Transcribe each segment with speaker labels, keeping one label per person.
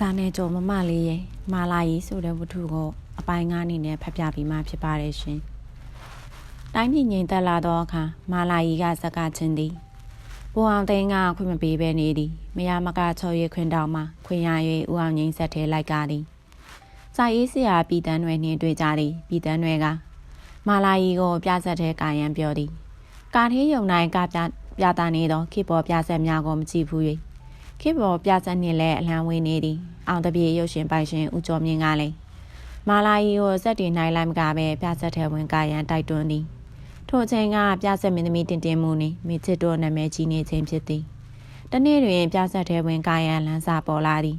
Speaker 1: ဂျာနယ်ကျော်မမလေးရဲ့မာလာရီဆိုတဲ့ဝတ္ထုကိုအပိုင်းငါးအနေနဲ့ဖတ်ပြပြီးမှဖြစ်ပါတယ်ရှင်။တိုင်းပြည်ငြိမ်သက်လာသောအခါမာလာရီကစကားချင်းသည်ဘူအောင်သိန်းကခွင့်မပေးဘဲနေသည်မယားမကချော်ရခွင်တောင်မှခွင်ရ၍ဦးအောင်ငိမ့်ဆက်ထဲလိုက်ကားသည်။စာရေးဆရာပြည်တန်းတွေနှင့်တွေ့ကြသည်ပြည်တန်းတွေကမာလာရီကိုပြဆက်ထဲကာယံပြောသည်။ကာထေးယုံနိုင်ကပြပြတာနေသောခေပေါ်ပြဆက်များကိုမကြည့်ဘူး၍ ခေပေါ်ပြဆက်နှင့်လည်းအလံဝေးနေသည်အောင်တပြေရုပ်ရှင်ပိုင်ရှင်ဦးကျော်မြင့်ကလည်းမာလာရီကိုစက်တင်နိုင်လိုက်မကပဲပြဆက်ထဲဝင်ကာယံတိုက်တွန်းသည်ထိုအချိန်ကပြဆက်မင်းသမီးတင်တင်မှုနှင့်မိချစ်တို့နာမည်ကြီးနေခြင်းဖြစ်သည်တနေ့တွင်ပြဆက်ထဲဝင်ကာယံလမ်းစာပေါ်လာသည်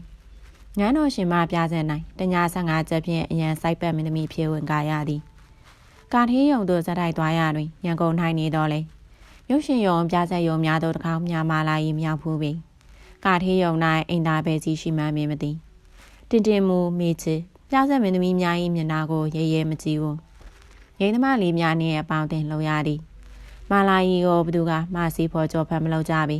Speaker 1: ငန်းတော်ရှင်မပြဆက်နိုင်တညာ15ချက်ဖြင့်အရန်စိုက်ပတ်မင်းသမီးဖြစ်ဝင်ကာရသည်ကာထေးယုံတို့ဇက်တိုက်သွားရတွင်ရန်ကုန်ထိုင်နေတော့လေရုပ်ရှင်ယုံပြဆက်ယုံများသောတကောင်းများမာလာရီမြောက်ဖူးပြီ ကာထေးယုံ၌အိမ်သာပဲစီရှိမှန်းမသိတင်တင်မူမေချစ်ပြဆက်မင်းသမီးများ၏မျက်နှာကိုရဲရဲမကြည့်ဘူးရိန်းသမားလေးများနှင့်အပေါင်းတင်လှုပ်ရသည်မာလာရီကိုဘသူကမစီဖော်ကြောဖတ်မလုပ်ကြပြီ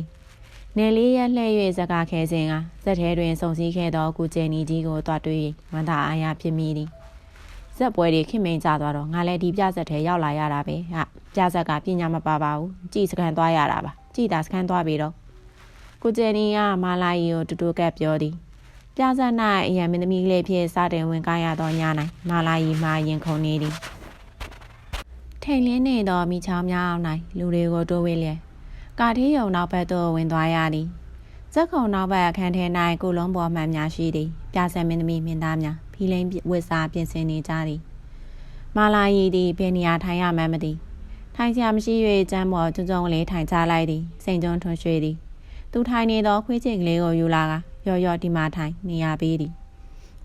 Speaker 1: နယ်လေးရလှဲ့၍ဇကာခဲစဉ်ကဇက်ထဲတွင်စုံစည်းခဲ့သောကုကျယ်နီကြီးကိုတွားတွေ့၍ဝမ်းသာအားရဖြစ်မိသည်ဇက်ပွဲတွေခင်မိန်ကြသွားတော့ငါလည်းဒီပြဇက်ထဲရောက်လာရတာပဲဟာပြဇက်ကပညာမပါပါဘူးကြည်စကန်သွားရတာပါကြည်တာစကန်သွားပြီတော့ ကိုကျယ်နီကမာလာရီကိုတူတူကပ်ပြောသည်ပြဇက်၌အရန်မင်းသမီးလေးဖြစ်စတင်ဝင်ကားရသောည၌မာလာရီမှရင်ခုန်နေသည်ထိန်လင်းနေသောမိချောင်းများအောင်၌လူတွေကိုတိုးဝေးလျက်ကာထီးယုံနောက်ဘက်သို့ဝင်သွားရသည်ဇက်ခုံနောက်ဘက်အခန်းထဲ၌ကိုလုံးပေါ်မှန်များရှိသည်ပြဆက်မင်းသမီးမင်းသားများဖီလိန်ဝစ်စားပြင်ဆင်နေကြသည်မာလာရီသည်ဘယ်နေရာထိုင်ရမှန်းမသိထိုင်စရာမရှိ၍ကျမ်းပေါ်ကျုံကျုံလေးထိုင်ချလိုက်သည်စိန်ကျုံထွန်းရွှေသည် သူထိုင်နေသောခွေးချစ်ကလေးကိုယူလာကရော့ရော့ဒီမှာထိုင်နေရပေးသည်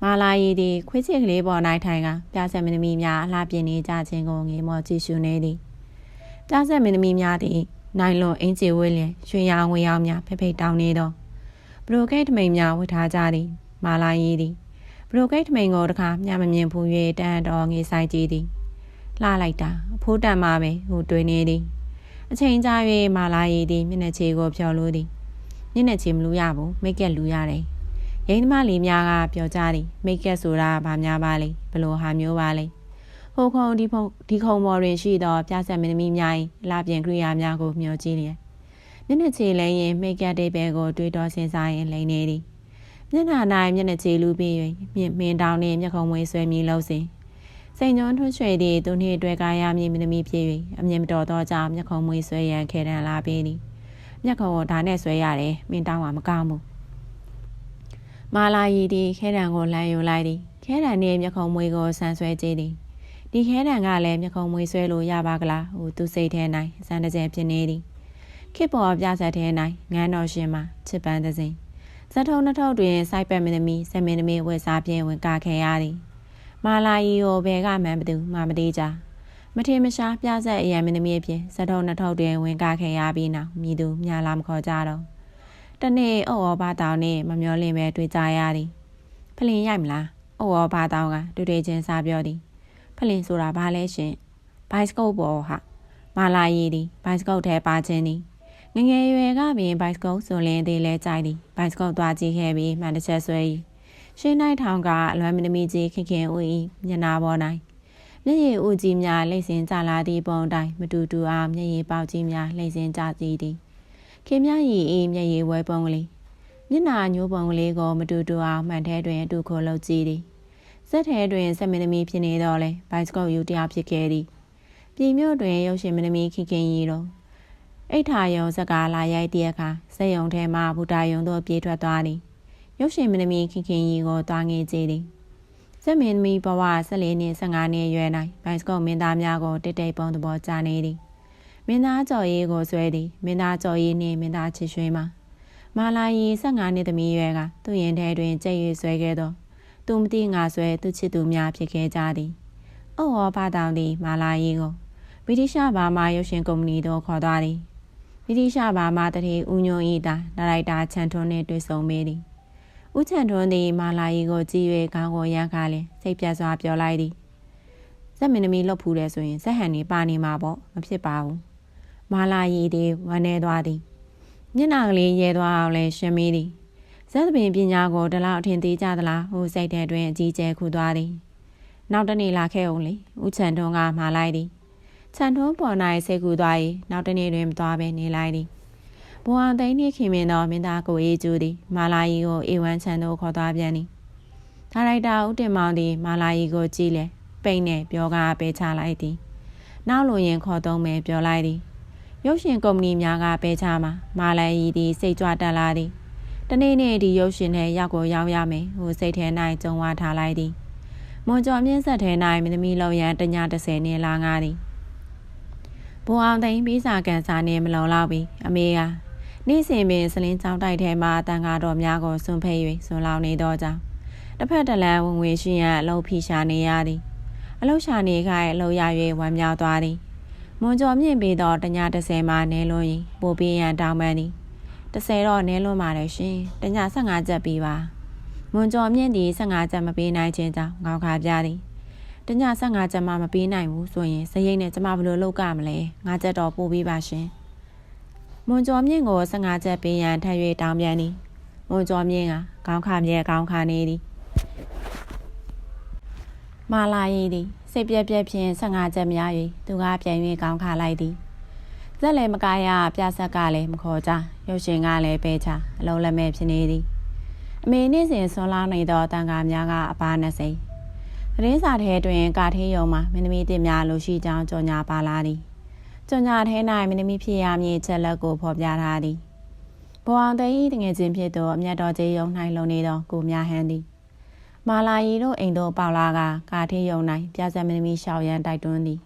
Speaker 1: မာလာရီသည်ခွေးချစ်ကလေးပေါ်၌ထိုင်ကပြဆက်မင်းသမီးများအလှပြင်နေကြခြင်းကိုငေမောကြည့်ရှုနေသည်ပြဆက်မင်းသမီးများသည်နိုင်လွန်အင်ဂျီဝဲလျင်ရွှေရောင်ဝေရောင်များဖိဖိတောင်းနေသောဘရိုကိတ်ထမိန်များဝတ်ထားကြသည်မာလာရီသည်ဘရိုကိတ်ထမိန်ကိုတခါမျှမမြင်ဘူး၍တန်တော်ငေဆိုင်ကြည့်သည်လှလိုက်တာအဖိုးတန်မှပဲဟိုတွေးနေသည်အချိန်ကြာ၍မာလာရီသည်မျက်နှာချေကိုဖြော်လို့သည် မျက်နှာချေမလူရဘူးမိတ်ကက်လူရတယ်ရိန်းသမားလေးများကပြောကြသည်မိတ်ကက်ဆိုတာဘာများပါလဲဘလို့ဟာမျိုးပါလဲဟိုခုံဒီဖုံဒီခုံပေါ်တွင်ရှိသောပြဆက်မင်းသမီးများ၏လာပြင်ကရိယာများကိုမျှော်ကြည့်လျက်မျက်နှာချေလဲရင်မိတ်ကက်တိတ်ပဲကိုတွေးတော်စင်စားရင်လိန်နေသည်မျက်နှာ၌မျက်နှာချေလူပြီး၍မြင့်မင်းတောင်နှင့်မျက်ခုံမွေးဆွဲမြည်လို့စဉ်စိန်ညွန်းထွန်းရွှေသည့်သူနှင့်တွေ့ကားရမည်မင်းသမီးဖြစ်၍အမြင်မတော်သောကြောင့်မျက်ခုံမွေးဆွဲရန်ခဲတံလာပေသည် မျက်ခုံကိုဒါနဲ့ဆွဲရတယ်မင်းတောင်းမှာမကောင်းဘူးမာလာရီသည်ခဲတံကိုလမ်းယူလိုက်သည်ခဲတံနှင့်မျက်ခုံမွေးကိုဆန်ဆွဲကြည့်သည်ဒီခဲတံကလည်းမျက်ခုံမွေးဆွဲလို့ရပါကလားဟိုသူစိတ်ထဲ၌စံတကြဲဖြစ်နေသည်ခေပေါ်ပြဆက်ထဲ၌ငန်းတော်ရှင်မှာချစ်ပန်းသစဉ်ဇထုံနှထုပ်တွင်စိုက်ပက်မင်းသမီးဆမင်းသမီးဝက်စားပြင်းဝင်ကာခဲ့ရသည်မာလာရီကိုဘယ်ကမှန်ဘသူမှမသေးကြ မထေမရှားပြဆက်အရန်မင်းသမီးအဖြစ်ဇထုံနှထုပ်တွင်ဝင်ကာခဲ့ရပြီးနောက်မိသူမြလာမခေါ်ကြတော့တနေ့အော်ဘာတောင်နှင့်မမျောလင့်ပဲတွေ့ကြရသည်ဖလင်ရိုက်မလားအော်ဘာတောင်ကတွေ့တွေ့ချင်းစားပြောသည်ဖလင်ဆိုတာဘာလဲရှင်ဘိုက်စကုတ်ပေါ်ဟာမာလာရီသည်ဘိုက်စကုတ်ထဲပါခြင်းသည်ငငယ်ရွယ်ကပင်ဘိုက်စကုတ်ဆိုလင်းသေးလဲကြိုက်သည်ဘိုက်စကုတ်သွားကြည့်ခဲ့ပြီးမှန်တစ်ချက်ဆွဲ၏ရှင်းနိုင်ထောင်ကအလွမ်းမင်းသမီးကြီးခင်ခင်ဦး၏မျက်နာပေါ်၌ မျက်ရည်ဦးကြီးများလိမ့်စင်ကြလာသည့်ပုံတိုင်းမတူတူအောင်မျက်ရည်ပေါက်ကြီးများလိမ့်စင်ကြသည်သည်ခင်မြရည်၏မျက်ရည်ဝဲပုံကလေးမျက်နာညိုးပုံကလေးကိုမတူတူအောင်မှန်ထဲတွင်အတူခိုလှုပ်ကြည့်သည်စက်ထဲတွင်စက်မင်းသမီးဖြစ်နေတော့လဲဘိုက်စကုတ်ယူတယောက်ဖြစ်ခဲ့သည်ပြည်မြို့တွင်ရုပ်ရှင်မင်းသမီးခင်ခင်ရီတို့အိဋ္ဌာယုံစကားလာရိုက်တဲ့အခါစက်ယုံထဲမှဘူတာယုံတို့ပြေးထွက်သွားသည်ရုပ်ရှင်မင်းသမီးခင်ခင်ရီကိုတွားငေးကြည့်သည် စက်မင်းသမီးဘဝ14နှစ်15နှစ်ရွယ်၌ဘိုင်စကုတ်မင်းသားများကိုတိတ်တိတ်ပုံသဘောကြားနေသည်မင်းသားကြော်ရီကိုဆွဲသည်မင်းသားကြော်ရီနှင့်မင်းသားချစ်ရွှေမှာမာလာရီ15နှစ်သမီးရွယ်ကသူ့ရင်ထဲတွင်ကြက်ရွေဆွဲခဲ့သောသူမသိငါဆွဲသူချစ်သူများဖြစ်ခဲ့ကြသည်။အော်ဟောဘာတောင်သည်မာလာရီကိုဗြိတိရှဘာမာရုပ်ရှင်ကုမ္ပဏီသို့ခေါ်သွားသည်။ဗြိတိရှဘာမာတတိဦးညွန်ဤသာဒါရိုက်တာချန်ထွန်းနှင့်တွေ့ဆုံမေးသည်။ ဦးချန်ထွန်းသည်မာလာရီကိုကြည့်၍ခေါင်းကိုရမ်းခါလင်စိတ်ပြတ်စွာပြောလိုက်သည်။ဇက်မင်းသမီးလှုပ်ဖူးတယ်ဆိုရင်ဇက်ဟန်နေပါနေမှာပေါ့မဖြစ်ပါဘူး။မာလာရီသည်ဝမ်းနေသွားသည်။မျက်နှာကလေးရဲသွားအောင်လဲရှင်းမိသည်။ဇဇက်သပင်ပညာကိုတလောက်အထင်သေးကြသလားဟိုစိတ်ထဲတွင်အကြီးကျယ်ခုသွားသည်နောက်တနေ့လာခဲ့အောင်လေဦးချန်ထွန်းကမှားလိုက်သည်ချန်ထွန်းပေါ်၌စိတ်ကူသွား၏နောက်တနေ့တွင်မသွားဘဲနေလိုက်သည် ဘွာသိန်းနှင့်ခင်မင်းသောမင်းသားကိုအေးကျူသည်မာလာယီကိုအေဝမ်းချန်တို့ခေါ်သွားပြန်သည်ဒါရိုက်တာဦးတင်မောင်သည်မာလာယီကိုကြည့်လေပိတ်နဲ့ပြောကားပေးချလိုက်သည်နောက်လိုရင်ခေါ်သုံးမယ်ပြောလိုက်သည်ရုပ်ရှင်ကုမ္ပဏီများကပေးချမှာမာလာယီသည်စိတ်ကြွတက်လာသည်တနေ့နေ့ဒီရုပ်ရှင်ထဲရောက်ကိုရောက်ရမယ်ဟိုစိတ်ထဲ၌ကြုံဝါထားလိုက်သည်မွန်ကျော်မြင့်ဆက်ထဲ၌မင်းသမီးလောက်ရန်တည30နှစ်လာငါသည်ဘိုးအောင်သိန်းပြီးစာကန်စာနဲ့မလုံလောက်ပြီအမေက နေ့စဉ်ပင်စလင်းချောင်းတိုက်ထဲမှာတန်ဃာတော်များကိုဆွန့်ဖဲ့၍ဆွန်လောင်နေသောကြောင့်တစ်ဖက်တစ်လမ်းဝင်ဝင်ရှိရန်အလုပ်ဖိရှာနေရသည်အလုပ်ရှာနေခိုင်အလုပ်ရ၍ဝမ်းမြောက်သွားသည်မွန်ကျော်မြင့်ပြီးတော့တည30မှာနဲလွန်ရင်ပို့ပေးရန်တောင်းပန်သည်30တော့နဲလွန်ပါတယ်ရှင်တည15ချက်ပြီးပါမွန်ကျော်မြင့်သည်15ချက်မပေးနိုင်ခြင်းကြောင့်ငေါခါပြသည်တည15ချက်မှမပေးနိုင်ဘူးဆိုရင်စရိတ်နဲ့ကျမဘယ်လိုလုပ်ကြမလဲ5ချက်တော့ပို့ပေးပါရှင် မွန်ကျော်မြင့်ကို15ချက်ပေးရန်ထပ်၍တောင်းပြန်သည်မွန်ကျော်မြင့်ကခေါင်းခါမြဲခေါင်းခါနေသည်မာလာရည်သည်စိတ်ပြက်ပြက်ဖြင့်15ချက်များ၍သူကပြန်၍ခေါင်းခါလိုက်သည်ဇက်လည်းမကားရပြဆက်ကလည်းမခေါ်ကြရုပ်ရှင်ကလည်းပဲချအလုံးလက်မဲ့ဖြစ်နေသည်အမေနေ့စဉ်ဆွန်လောင်းနေသောတန်ခါများကအပါ20သတင်းစာထဲတွင် ကာထေးယုံမှာမင်းသမီးတင်များလိုရှိကြောင်းကြော်ညာပါလာသည် ကြော်ညာထဲ၌မင်းသမီးဖြစ်ရမည်ချက်လက်ကိုဖော်ပြထားသည်ဘဝအောင်သိန်းတငယ်ချင်းဖြစ်သောအမျက်တော်ကျေးယုံ၌လုံနေသောကိုများဟန်သည်မာလာရီတို့အိမ်တို့ပေါလာကကာထေးယုံ၌ပြဇက်မင်းသမီးရှောက်ရန်တိုက်တွန်းသည်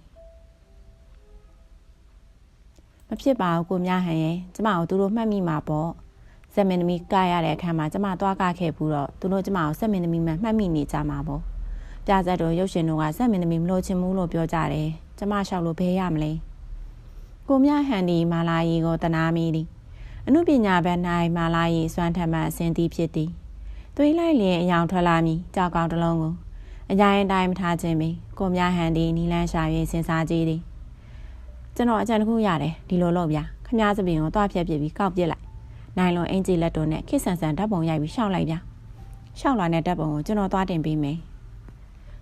Speaker 1: မဖြစ်ပါဘူးကိုများဟန်ရဲ့ကျမတို့သူတို့မှတ်မိမှာပေါ့ဇက်မင်းသမီးကရတဲ့အခါမှာကျမသွားကခဲ့ဘူးတော့သူတို့ကျမကိုဇက်မင်းသမီးမှမှတ်မိနေကြမှာပေါ့ပြဇက်တို့ရုပ်ရှင်တို့ကဇက်မင်းသမီးမလို့ချင်ဘူးလို့ပြောကြတယ်ကျမလျှောက်လို့ဘဲရမလဲ ကိုမြဟန်ဒီမာလာရီကိုတနာမိသည်အမှုပညာဘက်၌မာလာရီစွမ်းထမှအစင်သည်ဖြစ်သည်သွေးလိုက်လျင်အယောင်ထွက်လာမည်ကြောက်ကောင်းတစ်လုံးကိုအကြိုင်အတိုင်းမထားခြင်းပင်ကိုမြဟန်ဒီနီလန်းရှာ၍စဉ်းစားကြည့်သည်ကျွန်တော်အကြံတစ်ခုရတယ်ဒီလိုလုပ်ပြခမားစပင်ကိုတွားဖြက်ပြစ်ပြီးကောက်ပြစ်လိုက်နိုင်လွန်အင်ဂျီလက်တို့နဲ့ခစ်ဆန်ဆန်ဓာတ်ပုံရိုက်ပြီးရှောက်လိုက်ပြရှောက်လာတဲ့ဓာတ်ပုံကိုကျွန်တော်တွားတင်ပေးမယ်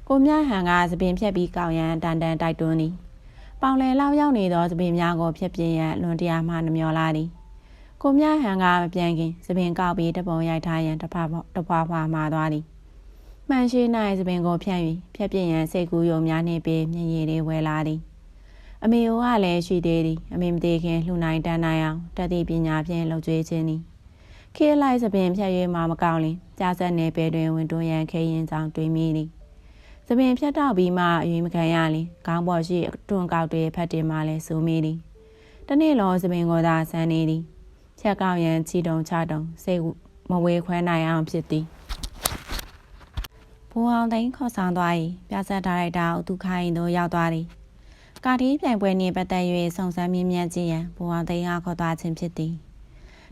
Speaker 1: ကိုမြဟန်ကစပင်ဖြက်ပြီးကောက်ရန်တန်တန်တိုက်တွန်းသည် ပေါင်လယ်လောက်ရောက်နေသောသပင်များကိုဖြတ်ပြင်းရန်လွန်တရားမှနှမျောလာသည်ကိုမြဟန်ကမပြန်ခင်သပင်ကောက်ပြီးတပုံရိုက်ထားရန်တဖွာတဖွာဖွာမှာသွားသည်မှန်ရှိ၌သပင်ကိုဖြန့်၍ဖြတ်ပြင်းရန်စိတ်ကူးယုံများနှင့်ပေမျက်ရည်တွေဝဲလာသည်အမေကလည်းရှိသေးသည်အမေမသေးခင်လှူနိုင်တန်းနိုင်အောင်တတိပညာဖြင့်လှုပ်ကြွေးခြင်းသည်ခေလိုက်သပင်ဖြတ်၍မှမကောင်းလင်ကြားဆက်နေပဲတွင်ဝင်တွန်းရန်ခဲရင်ဆောင်တွေးမိသည် သပင်ဖြတ်တော့ပြီးမှအရင်မခံရလင်ခေါင်းပေါ်ရှိတွန်းကောက်တွေဖတ်တင်မှလည်းစိုးမိသည်တနေ့လုံးသပင်ကိုသာဆန်းနေသည်ဖြတ်ကောက်ရန်ချီတုံချတုံစိတ်မဝေခွဲနိုင်အောင်ဖြစ်သည်ဘူအောင်သိန်းခေါ်ဆောင်သွား၏ပြဆက်ဒါရိုက်တာဦးသူခိုင်တို့ရောက်သွားသည်ကာတီးပြိုင်ပွဲနှင့်ပတ်သက်၍စုံစမ်းမြင်မြန်ကြည့်ရန်ဘူအောင်သိန်းကခေါ်သွားခြင်းဖြစ်သည်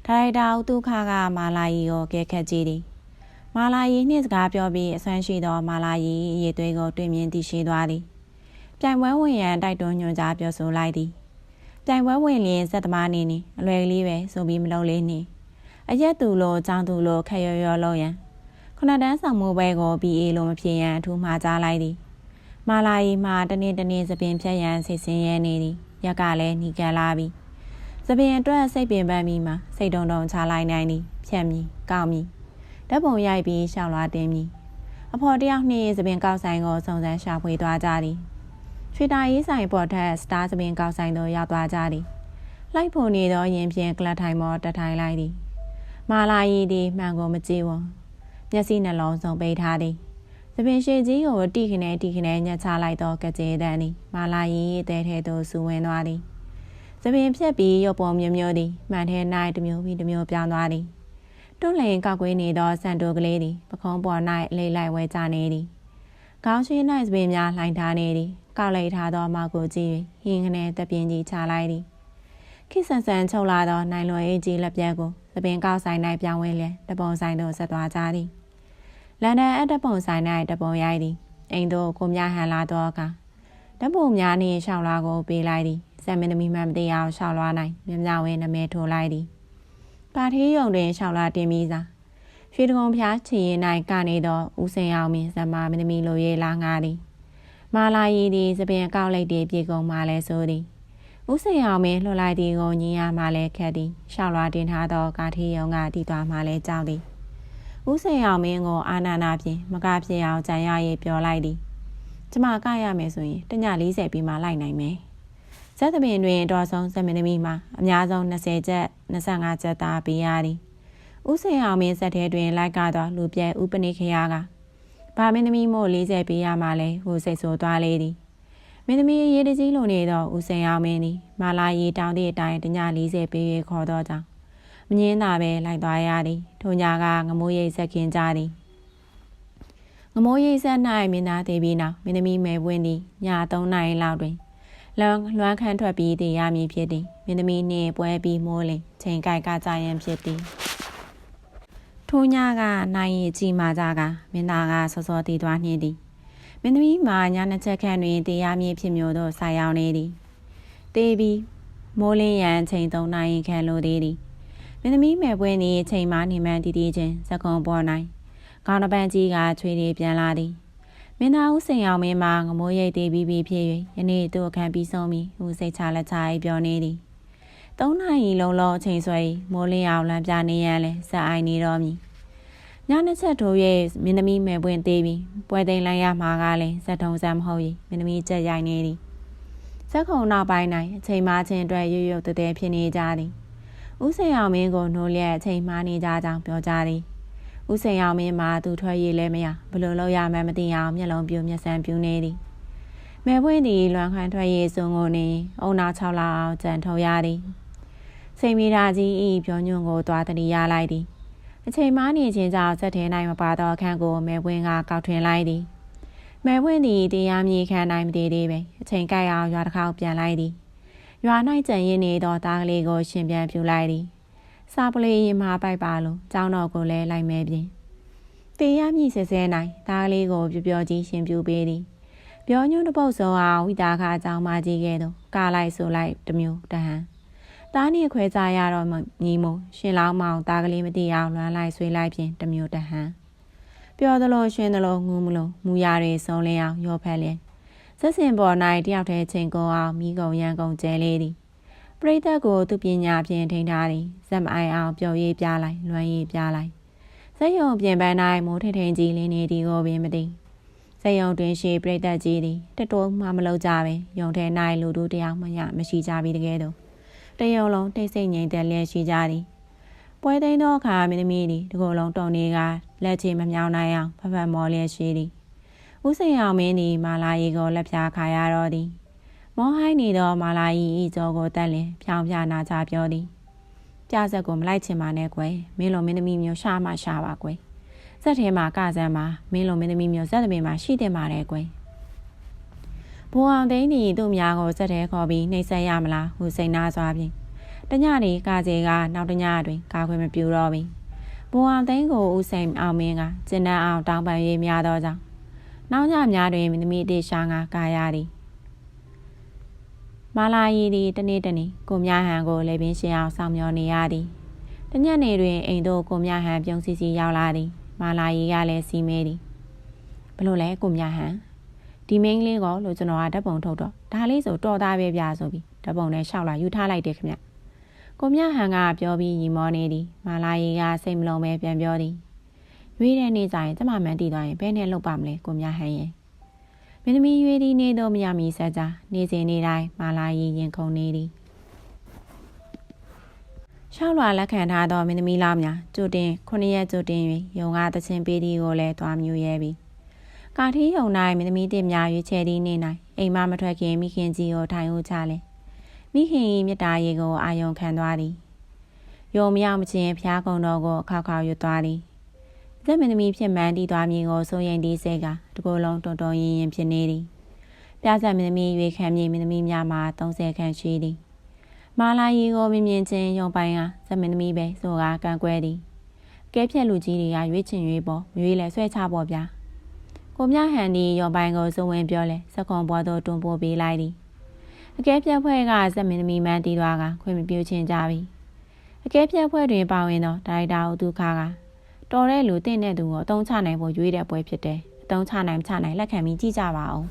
Speaker 1: ဒါရိုက်တာဦးသူခကမာလာယီကိုကဲခတ်ကြည့်သည် မာလာယီနှင့်စကားပြောပြီးအဆွမ်းရှိသောမာလာယီရေသွေးကိုတွေ့မြင်သိရှိသွားသည်ပြိုင်ပွဲဝင်ရန်တိုက်တွန်းညွှန်ကြားပြောဆိုလိုက်သည်ပြိုင်ပွဲဝင်လျင်စက်သမားနေနေအလွယ်ကလေးပဲဆိုပြီးမလုပ်လေးနေအရက်သူလိုចောင်းသူလိုခက်ရော်ရော်လုံးရန်ခုနတန်းဆောင်မှုပွဲကို BA လိုမဖြစ်ရန်အထူးမှာကြားလိုက်သည်မာလာယီမှာတနေ့တနေ့သပင်ဖြတ်ရန်စိတ်ဆင်းရဲနေသည်ရက်ကလည်းညီကန်လာပြီသပင်အတွက်စိတ်ပင်ပန်းပြီးမှစိတ်တုံတုံချလိုက်နိုင်သည်ဖြတ်မည်ကောက်မည် ဓာတ်ပုံရိုက်ပြီးရှောက်လာတင်မည်အဖော်တယောက်နှင့်သပင်ကောက်ဆိုင်ကိုစုံစမ်းရှာဖွေသွားကြသည်ချွေတာရေးဆိုင်ပေါ်ထက်စတားသပင်ကောက်ဆိုင်သို့ရောက်သွားကြသည်လိုက်ဖို့နေသောရင်ဖြင့်ကလတ်ထိုင်မောတထိုင်လိုက်သည်မာလာရီသည်မှန်ကိုမကြည့်ဝံမျက်စိနှလုံးစုံပိတ်ထားသည်သပင်ရှိကြီးကိုတိခနဲတိခနဲညှက်ချလိုက်သောကကြေတန်းသည်မာလာရီရဲ့တဲထဲသို့စူဝင်သွားသည်သပင်ဖြက်ပြီးရုပ်ပုံမျိုးမျိုးသည်မှန်ထဲ၌တစ်မျိုးပြီးတစ်မျိုးပြောင်းသွားသည် တွန့်လင်ကောက်ကွေးနေသောစံတိုကလေးသည်ပခုံးပေါ်၌လိမ့်လိုက်ဝဲကြနေသည်ခေါင်းရှိ၌သပင်များလှိုင်ထားနေသည်ကောက်လိုက်ထားသောမောက်ကိုကြည့်၍ဟင်းခနဲတပြင်းကြီးချလိုက်သည်ခိဆန်ဆန်ချုပ်လာသောနိုင်လွယ်အေးကြီးလက်ပြက်ကိုသပင်ကောက်ဆိုင်၌ပြောင်းဝဲလျက်တပုံဆိုင်သို့ဆက်သွားကြသည်လန်ဒန်အတပုံဆိုင်၌တပုံရိုက်သည်အိမ်သို့ကိုမြဟန်လာသောအခါတပုံများနှင့်ရှောက်လာကိုပေးလိုက်သည်စက်မင်းသမီးမှမသိအောင်ရှောက်လွားနိုင်မြမြဝဲနမဲထိုးလိုက်သည် ပါထေးယုံတွင်ရှောက်လာတင်ပြီးစားရွှေတကုံဖျားချီရင်၌ကနေသောဦးစင်အောင်မင်းဇမာမင်းသမီးလိုရေးလာငါသည်မာလာရီသည်သပင်ကောက်လိုက်သည်ပြေကုန်မှလဲဆိုသည်ဦးစင်အောင်မင်းလှလိုက်သည်ကိုညင်ရမှလဲခက်သည်ရှောက်လွာတင်ထားသောကာထီယုံကတည်သွားမှလဲကြောက်သည်ဦးစင်အောင်မင်းကိုအာနာနာဖြင့်မကဖြစ်အောင်ကြံရရေးပြောလိုက်သည်ကျမကရမယ်ဆိုရင်တည40ပြီးမှလိုက်နိုင်မယ် ဇက်သမင်တွင်တော်ဆုံးဇက်မင်းသမီးမှာအများဆုံး20ကျပ်25ကျပ်သားပေးရသည်ဦးစင်အောင်မင်းဆက်ထဲတွင်လိုက်ကတော့လူပြဲဥပနိခရာကဘာမင်းသမီးမို့40ပေးရမှလဲဟိုစိတ်ဆိုသွားလေသည်မင်းသမီးရေးတကြီးလုံနေတော့ဦးစင်အောင်မင်းသည်မာလာရီတောင်းသည့်အတိုင်းတည40ပေး၍ခေါ်တော့ကြောင်းမငင်းသာပဲလိုက်သွားရသည်ထိုညကငမိုးရိပ်ဆက်ခင်ကြသည်ငမိုးရိပ်ဆက်၌မင်းသားသေးပြီးနောက်မင်းသမီးမဲပွင့်သည်ည3နာရီလောက်တွင် လွမ်းလွမ်းခန့်ထွက်ပြီးတည်ရမည်ဖြစ်သည်မင်းသမီးနှင့်ပွဲပြီးမိုးလင်ချိန်ကြိုက်ကကြရန်ဖြစ်သည်ထိုညကနိုင်ရီကြီးမာကြကမင်းသားကစောစောတည်သွားနှင်းသည်မင်းသမီးမှာညနှစ်ချက်ခန့်တွင်တည်ရမည်ဖြစ်မျိုးသို့ဆိုင်ရောက်နေသည်တေးပြီးမိုးလင်းရန်ချိန်3နာရီခန့်လိုသေးသည်မင်းသမီးမဲ့ပွဲနေချိန်မှနေမှန်တည်တည်ချင်းစကုံပေါ်၌ခေါင်းတစ်ပန်းကြီးကချွေတွေပြန်လာသည်မ င်းသားဦးစိန်အောင်မင်းမှာငမိုးရိပ်သေးပြီးပြီးဖြစ်၍ယနေ့သူ့အခန်းပြီးဆုံးပြီးဦးစိတ်ချလက်ချ၏ပြောနေသည်သုံးနာရီလုံးလုံးအချိန်ဆွဲမိုးလင်းအောင်လမ်းပြနေရန်လဲစက်အိုင်နေတော်မူညနှစ်ချက်ထိုး၍မင်းသမီးမယ်ပွင့်သေးပြီးပွဲသိမ်းလိုက်ရမှာကလည်းဇက်ထုံစံမဟုတ်၏မင်းသမီးကြက်ရိုက်နေသည်ဇက်ခုံနောက်ပိုင်း၌အချိန်မှချင်းအတွက်ရွရွတဲတဲဖြစ်နေကြသည်ဦးစိန်အောင်မင်းကိုနှိုးလျက်အချိန်မှနေကြကြောင်းပြောကြသည် ဦးစိန်အောင်မင်းမှာသူထွက်ရည်လဲမရဘလို့လောက်ရမှန်းမသိအောင်မျက်လုံးပြူမျက်စမ်းပြူနေသည်မဲပွင့်သည်လွန်ခန့်ထွက်ရည်စုံကိုနေအုံနာ6လအောင်ကြံထုတ်ရသည်စိန်မီရာကြီးဤပြောညွန့်ကိုသွားတတိရလိုက်သည်အချိန်မှနေခြင်းကြောင့်စက်ထဲ၌မပါသောအခန်းကိုမဲပွင့်ကကောက်ထွင်လိုက်သည်မဲပွင့်သည်တရားမြေခန်း၌မတည်သေးပဲအချိန်ကြိုက်အောင်ရွာတစ်ခေါက်ပြန်လိုက်သည်ရွာ၌ကြံရင်းနေသောသားကလေးကိုရှင်ပြန်ပြူလိုက်သည် စာပလေးရင်မပိုက်ပါလို့ကျောင်းတော်ကိုလည်းလိုက်မဲပြင်တေးရမြင့်ဆဲဆဲနိုင်သားကလေးကိုပြပြကြီးရှင်ပြူပေးသည်ပြောညွန့်တပုတ်စောအောင်ဝိတာခအကြောင်းမကြီးခဲ့တော့ကာလိုက်ဆိုလိုက်တမျိုးတဟန်သားနေခွဲကြရတော့ညီမရှင်လောင်းမောင်သားကလေးမသိအောင်လွမ်းလိုက်ဆွေးလိုက်ဖြင့်တမျိုးတဟန်ပြောသလိုရှင်သလိုငူးမလို့မူရတွေဆုံးလင်းအောင်ရောဖက်လျက်ဆက်စင်ပေါ်၌တယောက်တည်းချိန်ကုန်အောင်မိကုံရန်ကုန်ကျဲလေးသည် ပရိသတ်ကိုသူပညာဖြင့်ထိန်းထားသည်ဇက်မအိုင်အောင်ပျော်ရည်ပြလိုက်လွမ်းရည်ပြလိုက်ဇက်ယုံပြင်ပန်း၌မိုးထထင်းကြီးလင်းနေသည်ကိုပင်မသိဇက်ယုံတွင်ရှိပရိသတ်ကြီးသည်တတိုးမှမလုပ်ကြပင်ယုံထဲ၌လူတို့တယောက်မှမရှိကြပြီတကယ်တော့တယုံလုံးတိတ်ဆိတ်ငြိမ်သက်လျက်ရှိကြသည်ပွဲသိမ်းသောအခါမင်းသမီးသည်တကိုယ်လုံးတုံနေကလက်ချေမမြောင်းနိုင်အောင်ဖဖမော်လျက်ရှိသည်ဦးစိန်အောင်မင်းသည်မာလာရီကိုလက်ဖြာခါရတော့သည် မောဟိုင်းနေသောမာလာရီဤကြောကိုတက်လင်ဖြောင်းပြနာချပြောသည်ပြဆက်ကိုမလိုက်ချင်ပါနဲ့ကွယ်မင်းလိုမင်းသမီးမျိုးရှာမှရှာပါကွယ်ဇက်ထဲမှာကစမ်းမှာမင်းလိုမင်းသမီးမျိုးဇက်သမီးမှာရှိတင်ပါတယ်ကွယ်ဘိုးအောင်သိန်းဒီသူ့များကိုဇက်ထဲခေါ်ပြီးနှိပ်ဆက်ရမလားဟူစိန်နာစွာဖြင့်တညနေကားစီကနောက်တညတွင်ကာခွင့်မပြူတော့ပြီဘိုးအောင်သိန်းကိုဦးစိန်အောင်မင်းကကျင်းတန်းအောင်တောင်းပန်ရေးများသောကြောင့်နောက်ညများတွင်မင်းသမီးတေရှာငါကာရသည် မာလာရီသည်တနေ့တနေ့ကိုမြဟန်ကိုလေပင်ရှင်အောင်ဆောင်မျောနေရသည်တညနေတွင်အိမ်သို့ကိုမြဟန်ပြုံးစီစီရောက်လာသည် မာလာရီကလည်းစီမဲသည်ဘလို့လဲကိုမြဟန်ဒီမင်းလေးကိုလို့ကျွန်တော်ကဓာတ်ပုံထုတ်တော့ဒါလေးဆိုတော်သားပဲပြဆိုပြီးဓာတ်ပုံနဲ့ရှောက်လာယူထားလိုက်တယ်ခင်ဗျကိုမြဟန်ကပြောပြီးညီမောနေသည်မာလာရီကစိတ်မလုံးပဲပြန်ပြောသည်ရွေးတဲ့နေ့ကျရင်ကျမမှန်တည်သွားရင်ဘယ်နဲ့လုပ်ပါမလဲကိုမြဟန်ရဲ့ မင်းသမီးရွေးသည်နေတော့မရမီဆက်ကြနေစဉ်နေတိုင်းမာလာရီရင်ခုန်နေသည်ရှောက်လွာလက်ခံထားသောမင်းသမီးလောက်များကြိုတင်ခုနှစ်ရက်ကြိုတင်၍ယုံကသချင်းပေးသည်ကိုလည်းသွားမျိုးရဲပြီကာထီးယုံ၌မင်းသမီးတစ်များရွေးချယ်သည်နေ၌အိမ်မမထွက်ခင်မိခင်ကြီးကိုထိုင်ဦးချလဲမိခင်၏မြတ်တာရေကိုအာယုံခံသွားသည်ယုံမရောက်မချင်းဖျားကုံတော်ကိုအခောက်ခောက်ရွတ်သွားသည် ဇက်မင်းသမီးဖြစ်မှန်တည်သွားမည်ကိုစိုးရင်ဒီစေကတကိုယ်လုံးတုံတုံရင်ရင်ဖြစ်နေသည်ပြဇက်မင်းသမီးရွေခံမြေမင်းသမီးများမှာ30ခန့်ရှိသည်မာလာရီကိုမြင်မြင်ချင်းယုံပိုင်ကဇက်မင်းသမီးပဲဆိုကကန့်ကွဲသည်ကဲဖြက်လူကြီးတွေကရွေးချင်ရွေးပေါ်မရွေးလဲဆွဲချပေါ်ဗျာကိုမြဟန်ဒီယုံပိုင်ကိုစုံဝင်ပြောလဲစကွန်ဘွားတို့တွန်းပို့ပေးလိုက်သည်အကဲဖြက်ဖွဲ့ကဇက်မင်းသမီးမှန်တီးသွားကခွင့်မပြုချင်းကြပြီအကဲဖြက်ဖွဲ့တွင်ပါဝင်သောဒါရိုက်တာဦးသူခါက တော်တဲ့လူတင့်တဲ့သူကိုအတုံးချနိုင်ဖို့ရွေးတဲ့ပွဲဖြစ်တယ်အတုံးချနိုင်မချနိုင်လက်ခံပြီးကြည့်ကြပါအောင်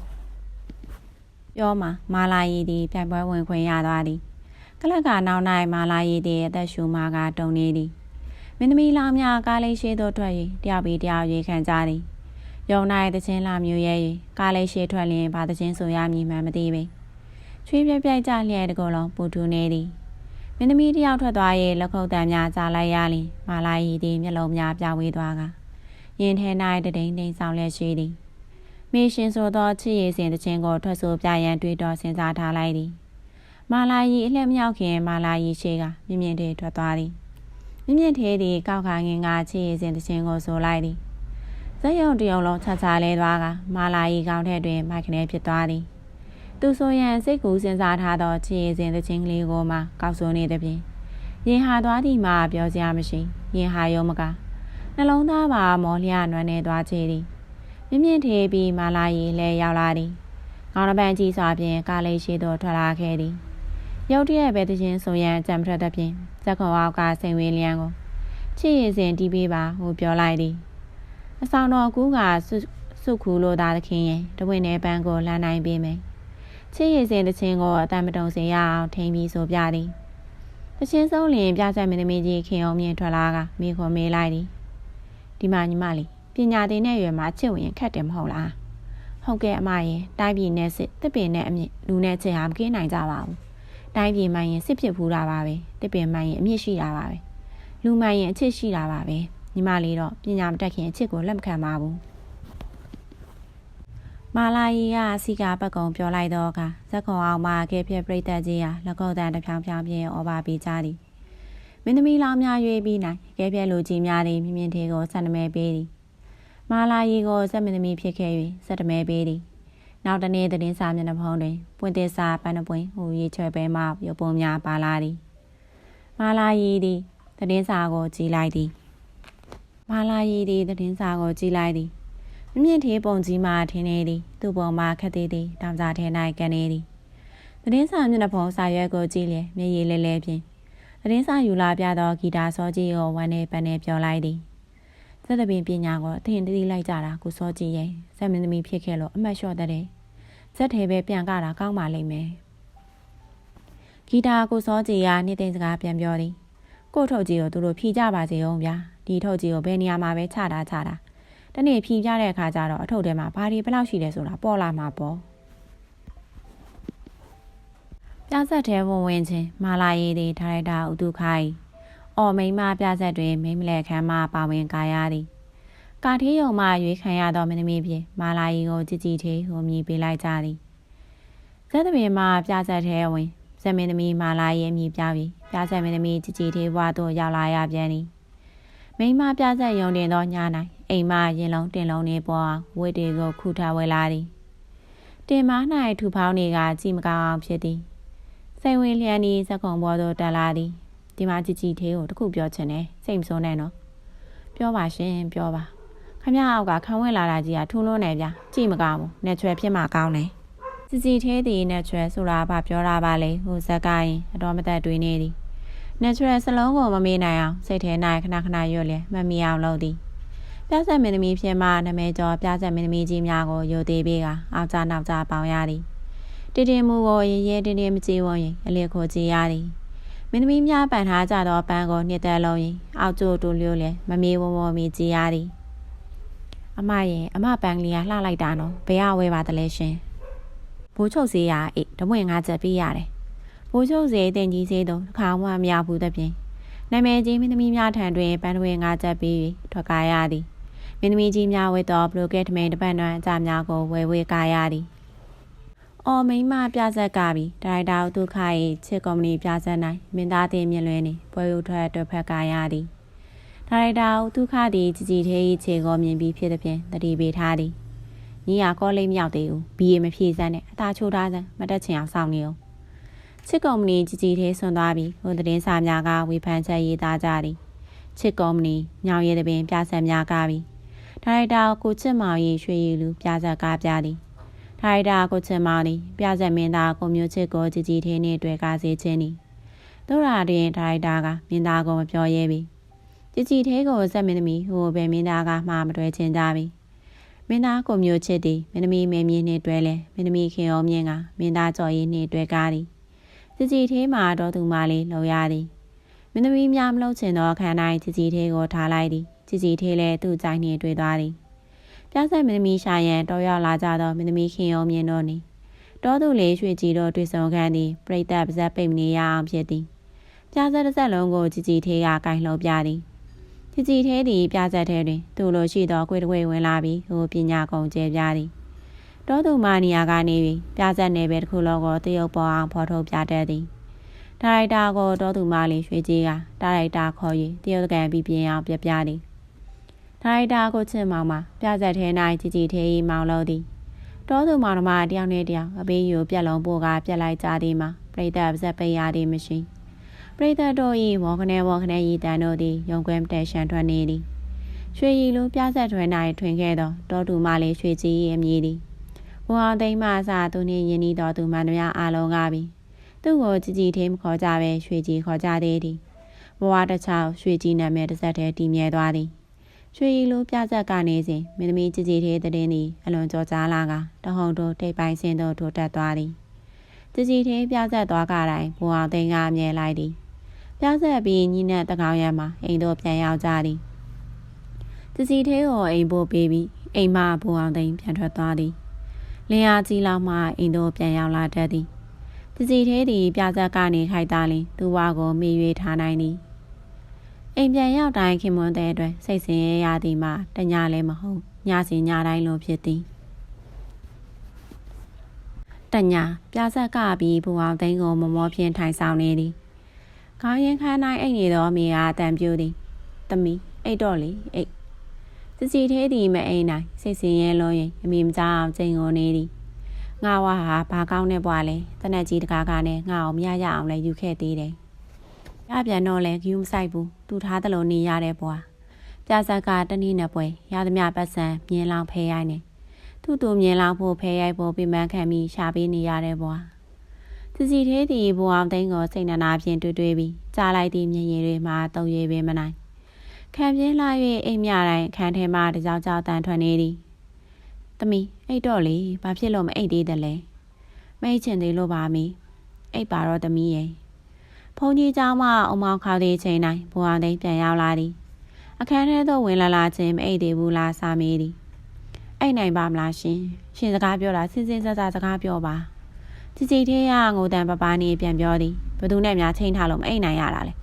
Speaker 1: ပြောမှာမာလာရီသည်ပြိုင်ပွဲဝင်ခွင့်ရသွားသည်ကလက်ကနောက်၌မာလာရီသည်အသက်ရှူမာကတုံနေသည်မင်းသမီးလောင်များကားလေးရှိသောထွက်၍တယောက်ပြီးတယောက်ရေခံကြသည်ယုံနိုင်တဲ့ချင်းလာမျိုးရဲ့ကားလေးရှိထွက်လျင်ဘာတချင်းဆိုရမည်မှမသိပေချွေးပြပြကြလျက်တကောလုံးပူထူနေသည်မ င်းသမီးတယောက်ထွက်သွား၍လက်ခုပ်တံများကြားလိုက်ရလျင်မာလာရီသည်မျက်လုံးများပြဝေးသွားကရင်ထဲ၌တတိန်တိန်ဆောင်လျက်ရှိသည်မိရှင်ဆိုသောချစ်ရည်စဉ်တခြင်းကိုထွက်ဆိုပြရန်တွေးတော်စဉ်းစားထားလိုက်သည်မာလာရီအလှည့်မြောက်ခင်မာလာရီရှိကမြင့်မြင့်တည်းထွက်သွားသည်မြင့်မြင့်သေးသည်ကောက်ခါငင်ကချစ်ရည်စဉ်တခြင်းကိုဆိုလိုက်သည်ဇက်ရုံတရုံလုံးချာချာလဲသွားကမာလာရီကောင်းထက်တွင်မိုက်ခနဲဖြစ်သွားသည် သူဆိုရန်စိတ်ကူးစဉ်းစားထားသောချစ်ရည်စဉ်တခြင်းကလေးကိုမှကောက်ဆိုနေသည်ဖြင့်ရင်ဟာသွားသည်မှပြောစရာမရှိရင်ဟာရုံမကနှလုံးသားပါမော်လျနွမ်းနေသွားချေသည်မြင့်မြင့်ထေးပြီးမာလာရီလဲရောက်လာသည်။ကောင်းတပန်းကြီးစွာဖြင့်ကားလေးရှိသို့ထွက်လာခဲ့သည်။ရုတ်တရက်ပဲတခြင်းဆိုရန်ကြံထွက်သဖြင့်ဇက်ခွန်အောက်ကစိန်ဝေးလျံကိုချစ်ရည်စဉ်တီးပေးပါဟုပြောလိုက်သည်။အဆောင်တော်ကူးကစုခူလိုသားသခင်ရဲ့တဝင်းနေပန်းကိုလှမ်းနိုင်ပေးမယ်။ ချစ်ရည်စဉ်တခြင်းကိုအတန်မတုံစေရအောင်ထိန်ပြီးဆိုပြသည်။တခြင်းဆုံးလျင်ပြဆက်မင်းသမီးကြီးခင်အောင်မြင့်ထွက်လာကမိခွန်မေးလိုက်သည်။ဒီမှာညီမလေးပညာသင်တဲ့ရွယ်မှာချစ်ဝင်ခက်တယ်မဟုတ်လားဟုတ်ကဲ့အမရင်တိုင်းပြည်နဲ့စစ်တစ်ပင်နဲ့အမြင့်လူနဲ့ချစ်ဟာမကင်းနိုင်ကြပါဘူးတိုင်းပြည်မှရင်စစ်ဖြစ်ဖူးတာပါပဲတစ်ပင်မှရင်အမြင့်ရှိတာပါပဲလူမှရင်အချစ်ရှိတာပါပဲညီမလေးတော့ပညာမတတ်ခင်အချစ်ကိုလက်မခံပါဘူး မာလာရီကစီကာပတ်ကုံပြောလိုက်တော့ကဇက်ခွန်အောင်မှာကဲပြပြိတက်ကြီးဟာလက်ကုပ်တန်တစ်ဖြောင်းဖြောင်းပြင်းဩဘာပေးကြသည်မင်းသမီးလောင်များရွေးပြီးနိုင်ကဲပြလူကြီးများသည်မြင့်မြင့်သေးကိုဆန္ဒမဲပေးသည်မာလာရီကိုစက်မင်းသမီးဖြစ်ခဲ့၍စက်တမဲပေးသည်နောက်တနေ့သတင်းစာမျက်နှာဖုံးတွင်ပွင့်သစ်စာပန်းပွင့်ဟူရေးချွဲပဲမှရုပ်ပုံများပါလာသည်မာလာရီသည်သတင်းစာကိုကြည်လိုက်သည်မာလာရီသည်သတင်းစာကိုကြည်လိုက်သည် မြင့်မြင့်သေးပုံကြီးမှထင်းနေသည်သူ့ပုံမှခက်သေးသည်တောင်စာထဲ၌ကန်နေသည်သတင်းစာမျက်နှာဖုံးစာရွက်ကိုကြည့်လျက်မျက်ရည်လဲလဲဖြင့်သတင်းစာယူလာပြသောဂီတာစောကြီးကိုဝမ်းနဲ့ပန်းနဲ့ပြောလိုက်သည်ဇက်တပင်ပညာကိုအထင်တည်းလိုက်ကြတာကိုစောကြည့်ရဲ့ဇက်မင်းသမီးဖြစ်ခဲ့လို့အမတ်လျှော့တဲ့ဇက်ထဲပဲပြန်ကြတာကောင်းပါလိမ့်မယ်ဂီတာကိုစောကြည်ကနေ့သိစကားပြန်ပြောသည်ကိုထုတ်ကြီးကိုသူတို့ဖြီးကြပါစေအောင်ဗျာဒီထုတ်ကြီးကိုဘယ်နေရာမှာပဲချတာချတာ တနေ့ဖြီးပြတဲ့အခါကျတော့အထုတ်ထဲမှာဘာတွေဘယ်လောက်ရှိလဲဆိုတာပေါ်လာမှာပေါ့ပြဆက်တဲ့ဝင်ဝင်ချင်းမာလာရီဒီဒါရိုက်တာဦးသူခိုင်အော်မိန်မပြဆက်တွင်မိမလဲခမ်းမပါဝင်ကာရသည်ကာထေးယုံမှရွေးခံရသောမင်းသမီးဖြင့်မာလာရီကိုကြည်ကြည်သေးဟိုမြည်ပေးလိုက်ကြသည်ဇက်သမီးမှပြဆက်ထဲဝင်ဇက်မင်းသမီးမာလာရီအမည်ပြပြီးပြဆက်မင်းသမီးကြည်ကြည်သေးဘွားသို့ရောက်လာရပြန်သည်မိမပြဆက်ယုံတင်သောည၌ အိမ်မရင်လုံးတင်လုံးနေပေါ်ဝိတ်တွေကိုခုထားဝဲလာသည်တင်မား၌ထူဖောင်းနေကကြည်မကောင်းအောင်ဖြစ်သည်စိတ်ဝင်လျက်ဤဇက်ခုံဘောသို့တက်လာသည်ဒီမှာကြည်ကြည်သေးကိုတခုပြောချင်တယ်စိတ်မစိုးနဲ့နော်ပြောပါရှင်ပြောပါခမရအောက်ကခံဝင်လာတာကြီးကထူးလွန်းနေဗျကြည့်မကောင်းဘူးနဲ့ချွဲဖြစ်မှကောင်းတယ်ကြည်ကြည်သေးသည်နဲ့ချွဲဆိုတာဘာပြောတာပါလဲဟိုဇက်ကရင်အတော်မသက်တွေးနေသည်နဲ့ချွဲစလုံးကိုမမေးနိုင်အောင်စိတ်ထဲ၌ခဏခဏရွတ်လျက်မမီအောင်လုပ်သည် ပြဆက်မင်းသမီးဖြစ်မှနမဲကျော်ပြဆက်မင်းသမီးကြီးများကိုယိုသေးပေးကအောက်ကြနောက်ကြပေါင်ရသည်တည်တင်မှုကိုရရဲတင်းတင်းမကြည့်ဝရင်အလျက်ခိုကြည့်ရသည်မင်းသမီးများပန်ထားကြသောပန်းကိုနှစ်သက်လုံးရင်အောက်ကျိုးတူလျို့လျက်မမေးဝဝမီကြည်ရသည်အမရဲ့အမပန်းကလေးကလှလိုက်တာနော်ဘယ်ရဝဲပါတလဲရှင်ဘိုးချုပ်စေးရအေးတမွင့်ငါချက်ပေးရတယ်ဘိုးချုပ်စေးတင်ကြီးစေးတော့တစ်ခါမှမရဘူးသဖြင့်နာမည်ကြီးမင်းသမီးများထံတွင်ပန်းတွင်ငါချက်ပေးပြီးထွက်ကားရသည် မင်းသမီးကြီးများဝဲသောဘလိုကက်ထမင်တပတ်နွမ်းအကြများကိုဝဲဝဲကားရသည်အော်မိမပြဆက်ကပြီးဒါရိုက်တာဒုက္ခ၏ချစ်ကော်မတီပြဆက်၌မင်းသားတင်မြင်လွင်နေပွဲဥထွက်အတွက်ဖက်ကရသည်ဒါရိုက်တာဒုက္ခသည်ကြည်ကြည်သေး၏ခြေကိုမြင်ပြီးဖြစ်သည်ဖြင့်တတိပေးထားသည်ညီရကောလိမ့်မြောက်သေးဘူးဘီအေမဖြေစမ်းနဲ့အသာချိုးထားစမ်းမတက်ချင်အောင်စောင့်နေအောင်ချစ်ကော်မတီကြည်ကြည်သေးဆွန်သွားပြီးဟိုသတင်းစာများကဝေဖန်ချက်ရေးသားကြသည်ချစ်ကော်မတီညောင်ရည်တပင်ပြဆက်များကားပြီး ဒါရိုက်တာကိုချစ်မောင်ရီရွှေရည်လူပြဆက်ကားပြသည်ထိုင်တာကိုချင်မောင်းသည်ပြဆက်မင်းသားကိုမျိုးချစ်ကိုကြည်ကြည်ထင်းနှင့်တွေ့ကားစေခြင်းသည်တို့ရာတွင်ထိုင်တာကမင်းသားကိုမပြောရဲပြီကြည်ကြည်သေးကိုဆက်မင်းသမီးဟိုပဲမင်းသားကမှားမတွဲချင်းကြပြီမင်းသားကိုမျိုးချစ်သည်မင်းသမီးမဲမြင့်နှင့်တွဲလဲမင်းသမီးခင်ရောမြင့်ကမင်းသားကြော်ရည်နှင့်တွဲကားသည်ကြည်ကြည်သေးမှာတော့သူမလေးလှုပ်ရသည်မင်းသမီးများမလို့ချင်သောခန္ဓာကြည်ကြည်သေးကိုထားလိုက်သည် ကြည်ကြည်သေးလဲသူ့ကြိုက်နှင့်တွေ့သွားသည်ပြဆက်မင်းသမီးရှာရန်တော်ရောက်လာကြသောမင်းသမီးခင်ရောမြင့်တို့နေတော်သူလေးရွှေကြည်တို့တွေ့ဆုံခံသည်ပြိတ္တပါဇက်ပိတ်မနေရအောင်ဖြစ်သည်ပြဆက်တစ်ဆက်လုံးကိုကြည်ကြည်သေးကကင်လှုပ်ပြသည်ကြည်ကြည်သေးသည်ပြဆက်သေးတွင်သူ့လိုရှိသောကွေတကွေဝင်လာပြီးဟိုပညာကုန်ကျဲပြသည်တောသူမာနီယာကနေပြီးပြဆက်နေပဲတစ်ခုလုံးကိုတရုပ်ပေါ်အောင်ဖော်ထုတ်ပြတတ်သည်ဒါရိုက်တာကိုတောသူမာလေးရွှေကြီးကဒါရိုက်တာခေါ်၍တရုပ်ကန်ပြီးပြင်အောင်ပြပြသည် ဒါရိုက်တာကိုချစ်မောင်မှာပြဆက်ထဲ၌ကြည်ကြည်သေးမောင်လို့သည်တောသူမောင်နှမတယောက်နဲ့တယောက်အပေးယူပြက်လုံးပို့ကပြက်လိုက်ကြသည်မှာပြိတ္တပါဇက်ပိတ်ရသည်မရှိပရိသတ်တို့၏ဝေါခနဲဝေါခနဲဤတန်တို့သည်ယုံကွဲမတဲရှန်ထွက်နေသည်ရွှေရည်လိုပြဆက်ထွဲ၌ထွင်ခဲ့သောတောတူမလေးရွှေကြီး၏အမည်သည်ဘုံအောင်သိမ်းမှအစသူနှင့်ယင်းဤသောသူမှန်များအားလုံးကပြီသူ့ကိုကြည်ကြည်သေးမခေါ်ကြပဲရွှေကြီးခေါ်ကြသေးသည်ဘဝတစ်ချောင်းရွှေကြီးနာမည်တစ်ဆက်တည်းတည်မြဲသွားသည် ရွှေရည်လိုပြဆက်ကနေစဉ်မင်းသမီးကြည်ကြည်သေးတဲ့သည်အလွန်ကြောကြားလာကတဟုန်တို့တိတ်ပိုင်းစင်တို့ထိုးတက်သွားသည်ကြည်ကြည်သေးပြဆက်သွားကြတိုင်းဘုံအောင်သိမ်းကအမြဲလိုက်သည်ပြဆက်ပြီးညီနဲ့တကောင်ရံမှာအိမ်တို့ပြန်ရောက်ကြသည်တစီသေးကိုအိမ်ဖို့ပေးပြီးအိမ်မဘူအောင်သိန်းပြန်ထွက်သွားသည်လင်းအားကြီးလောက်မှအိမ်တို့ပြန်ရောက်လာတတ်သည်တစီသေးသည်ပြဆက်ကနေခိုက်သားလင်သူ့ဝါကိုမေ့၍ထားနိုင်သည် အိမ်ပြန်ရောက်တိုင်းခင်မွန်းတဲ့အတွက်စိတ်ဆင်းရဲရသည်မှာတညလည်းမဟုတ်ညစီညတိုင်းလိုဖြစ်သည်တညာပြဆက်ကပြီးဘူအောင်သိန်းကိုမမောဖြင့်ထိုင်ဆောင်နေသည်ခေါင်းရင်ခန်းတိုင်းအိတ်နေသောမိအားတန်ပြူသည်။တမီအိတ်တော့လေအိတ်။စစီသေးသည်မအိမ်နိုင်စိတ်ဆင်းရဲလုံးရင်အမိမကြောက်အောင်ချိန်ကိုနေသည်။ငါဝါဟာဘာကောင်းနဲ့ပွားလဲ။တနက်ကြီးတကားကနဲ့ငါအောင်မရရအောင်လဲယူခဲ့သေးတယ်။ရပြန်တော့လဲဂယူးမဆိုင်ဘူး။ သူထားသလိုနေရတဲ့ဘွား။ပြဆက်ကတနည်းနဲ့ပွဲရသမျှပတ်စံမြင်းလောင်ဖဲရိုင်းနေ။သူ့တူမြင်းလောင်ဖို့ဖဲရိုက်ဖို့ပြမန်းခံပြီးရှာပေးနေရတဲ့ဘွား။သူစီသေးသည်ဘူအောင်သိန်းကိုစိတ်နှနာဖြင့်တွေ့တွေ့ပြီးကြားလိုက်သည့်မျက်ရည်တွေမှတုံရည်ပင်မနိုင်ခံပြင်းလာ၍အိမ်မြတိုင်းအခန်းထဲမှတကြောင်ကြောင်တန်ထွက်နေသည်။သမီးအိတ်တော့လေဘာဖြစ်လို့မအိတ်သေးတယ်လဲ။မိတ်ချင်သေးလို့ပါမီ။အိတ်ပါတော့သမီးရဲ့။ ဖုန်ကြီးเจ้าမအုံမောင်ခေါသည့်ချိန်တိုင်းဘူအောင်သိန်းပြန်ရောက်လာသည်။အခန်းထဲသို့ဝင်လာလာချင်းမအိတ်သေးဘူးလားစာမေးသည်။အိတ်နိုင်ပါမလားရှင်။ရှင်စကားပြောတာစင်စင်စစစကားပြောပါ။ကြည်ကြည်သေးရငိုတန်ပပနေပြန်ပြောသည်ဘသူနဲ့များချိန်ထားလို့မအိမ်နိုင်ရတာလေ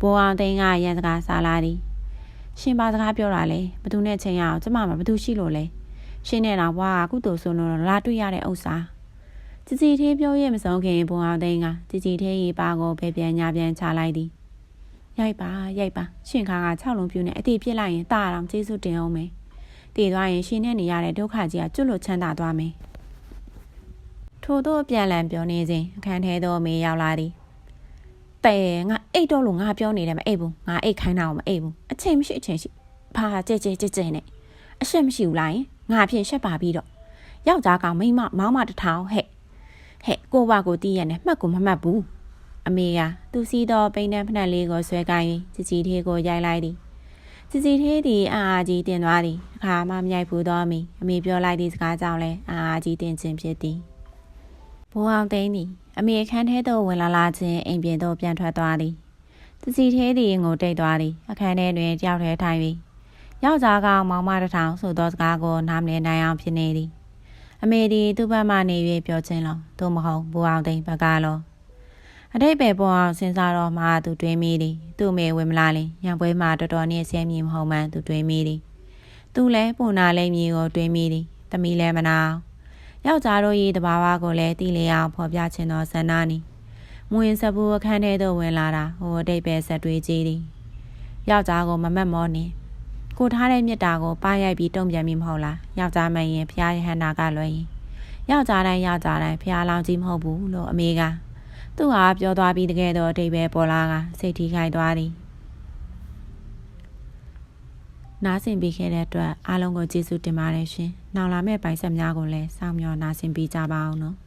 Speaker 1: ဘိုးအောင်သိန်းကရန်စကားစားလာသည်ရှင်ပါစကားပြောတာလေဘသူနဲ့ချိန်ရအောင်ကျမမှာဘသူရှိလို့လဲရှင်နဲ့တော့ဘွားကကုသိုလ်ဆိုလို့လာတွေ့ရတဲ့ဥစ္စာ ကြည်ကြည်သေးပြောရမဆုံးခင်ဘိုးအောင်သိန်းကကြည်ကြည်သေးရေပါကိုပဲပြန်ညာပြန်ချလိုက်သည်ရိုက်ပါရိုက်ပါရှင်ခါက6လုံးပြူနဲ့အတိပြစ်လိုက်ရင်တာအောင်ကျေးဇူးတင်အောင်မယ်တည်သွားရင်ရှင်နဲ့နေရတဲ့ဒုက္ခကြီးကကျွတ်လွတ်ချမ်းသာသွားမယ်ထို့သောပြန်လည်ပြောနေစဉ်အခန်းထဲသို့မေးရောက်လာသည်တဲ့ငါအိတ်တော့လို့ငါပြောနေတယ်မအိတ်ဘူးငါအိတ်ခိုင်းတာကိုမအိတ်ဘူးအချိန်မရှိအချိန်ရှိဘာကြဲကြဲကြဲကြဲနဲ့အရှက်မရှိဘူးလားယင်ငါဖြင့်ရှက်ပါပြီးတော့ယောက်ျားကောင်မိန်းမမောင်းမတထောင်ဟဲ့ ဟဲ့ကိုဘကိုတီးရနဲ့မှတ်ကိုမမှတ်ဘူးအမေကသူစီးသောပိန်တန်းဖနက်လေးကိုဆွဲကိုင်းကြည်ကြည်သေးကိုရိုက်လိုက်သည်ကြည်ကြည်သေးသည်အာအာကြီးတင်သွားသည်အခါမှမရိုက်ဘူးတော့အမေအမေပြောလိုက်သည့်စကားကြောင့်လဲအာအာကြီးတင်ခြင်းဖြစ်သည်ဘိုးအောင်သိန်းသည်အမေအခန်းထဲသို့ဝင်လာလာခြင်းအိမ်ပြင်သို့ပြန်ထွက်သွားသည်တစီသေးသည်ငိုတိတ်သွားသည်အခန်းထဲတွင်တယောက်တည်းထိုင်ပြီးယောက်ျားကောင်မောင်မတထောင်ဆိုသောစကားကိုနားမလည်နိုင်အောင်ဖြစ်နေသည် အမေသည်သူ့ဘက်မှနေ၍ပြောခြင်းလောသို့မဟုတ်ဘိုးအောင်သိန်းဘက်ကလောအတိတ်ပဲပေါ်အောင်စဉ်းစားတော့မှသူတွေးမိသည်သူ့အမေဝင်မလာလင်ရံပွဲမှာတော်တော်နဲ့ဆဲမြင်မဟုတ်မှန်သူတွေးမိသည်သူလည်းပုံနာလိမ့်မည်ကိုတွေးမိသည်သမီးလည်းမနာအောင်ယောက်ျားတို့၏တဘာဝကိုလည်းတီးလျအောင်ဖော်ပြခြင်းသောဆန္ဒနီမွင်စပူအခန်းထဲသို့ဝင်လာတာဟိုအတိတ်ပဲဆက်တွေးကြည့်သည်ယောက်ျားကိုမမတ်မောနေ ကိုထားတဲ့မြတ်တာကိုပါရိုက်ပြီးတုံ့ပြန်မိမဟုတ်လားယောက်ျားမရင်ဖျားရဟန္တာကလွယ်ရင်ယောက်ျားတိုင်းယောက်ျားတိုင်းဖျားလောင်ကြီးမဟုတ်ဘူးလို့အမေကသူ့ဟာပြောသွားပြီးတကယ်တော့အတိတ်ပဲပေါ်လာကစိတ်ထိခိုက်သွားသည်နားဆင်ပေးခဲ့တဲ့အတွက်အားလုံးကိုကျေးဇူးတင်ပါတယ်ရှင်။နောက်လာမယ့်ပိုင်ဆက်များကိုလည်းစောင့်မျှော်နားဆင်ပေးကြပါအောင်နော်။